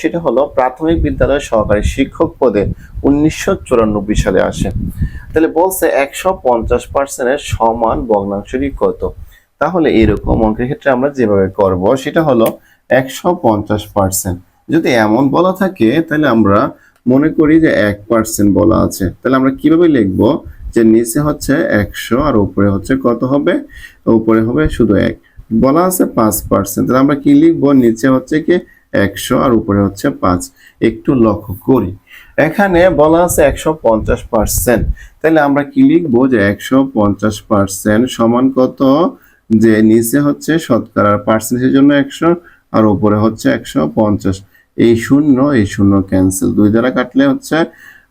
সেটা হলো প্রাথমিক বিদ্যালয় সহকারী শিক্ষক পদে উনিশশো চুরানব্বই সালে আসে। তাহলে বলছে একশো পঞ্চাশ পার্সেন্টের সমান ভগ্নাংশটি কত তাহলে এরকম অঙ্কের ক্ষেত্রে আমরা যেভাবে করব, সেটা হলো একশো পঞ্চাশ পার্সেন্ট যদি এমন বলা থাকে, তাহলে আমরা মনে করি যে এক পার্সেন্ট বলা আছে। তাহলে আমরা কীভাবে লিখব যে নিচে হচ্ছে একশো আর উপরে হচ্ছে কত হবে? উপরে হবে শুধু এক। বলা আছে পাঁচ পার্সেন্ট তাহলে আমরা কি লিখব? নিচে হচ্ছে কি একশো আর উপরে হচ্ছে পাঁচ। একটু লক্ষ্য করি। এখানে বলা আছে একশো পঞ্চাশ পার্সেন্ট তাহলে আমরা কি লিখব যে একশো পঞ্চাশ পার্সেন্ট সমান কত? যে নিচে হচ্ছে শতকরার পার্সেন্টের জন্য একশো আর উপরে হচ্ছে একশো পঞ্চাশ। এই শূন্য এই শূন্য ক্যান্সেল দুই দ্বারা কাটলে হচ্ছে,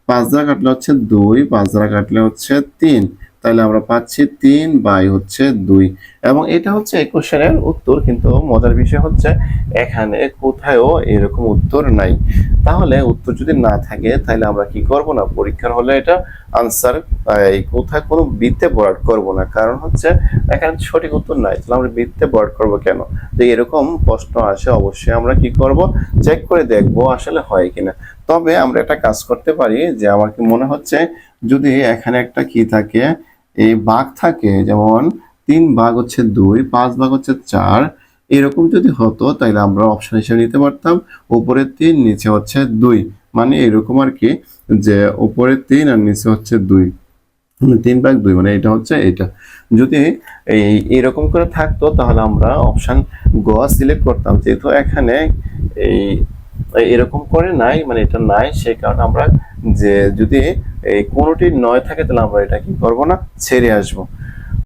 পাঁচ দ্বারা কাটলে হচ্ছে দুই, পাঁচ দ্বারা কাটলে হচ্ছে তিন। তাহলে আমরা পাচ্ছি তিন বাই হচ্ছে দুই। এবং এটা হচ্ছে এই কোশ্চেনের উত্তর, কিন্তু মজার বিষয় হচ্ছে এখানে কোথায়ও এরকম উত্তর নাই। তাহলে উত্তর যদি না থাকে, তাহলে আমরা কি করব না? পরীক্ষার হলে এটা আনসার এই কোথায় কোনো বৃত্তে বরাদ করব না। কারণ হচ্ছে এখানে সঠিক উত্তর নাই। তাহলে আমরা বৃত্তে বরাদ করব কেন? তো এরকম প্রশ্ন আসে, অবশ্যই আমরা কি করব? চেক করে দেখব আসলে হয় কিনা। তবে আমরা একটা কাজ করতে পারি যে আমার কি মনে হচ্ছে, যদি এখানে একটা কি থাকে এই ভাগ থাকে যেমন তিন ভাগ হচ্ছে দুই, পাঁচ ভাগ হচ্ছে চার। এরকম যদি হতো তাহলে আমরা অপশন হিসেবে নিতে পারতাম। উপরে তিন, নিচে হচ্ছে দুই। মানে এরকম আর কি যে উপরে তিন আর নিচে হচ্ছে দুই। মানে তিন ভাগ দুই মানে এটা হচ্ছে এটা। যদি এই এরকম করে থাকতো, তাহলে আমরা অপশান গ সিলেক্ট করতাম। যেহেতু এখানে এই এরকম করে নাই মানে এটা নাই সেই কারণে আমরা যে যদি কোনোটি নয় থাকে, তাহলে আমরা এটা কি করব না? ছেড়ে আসব।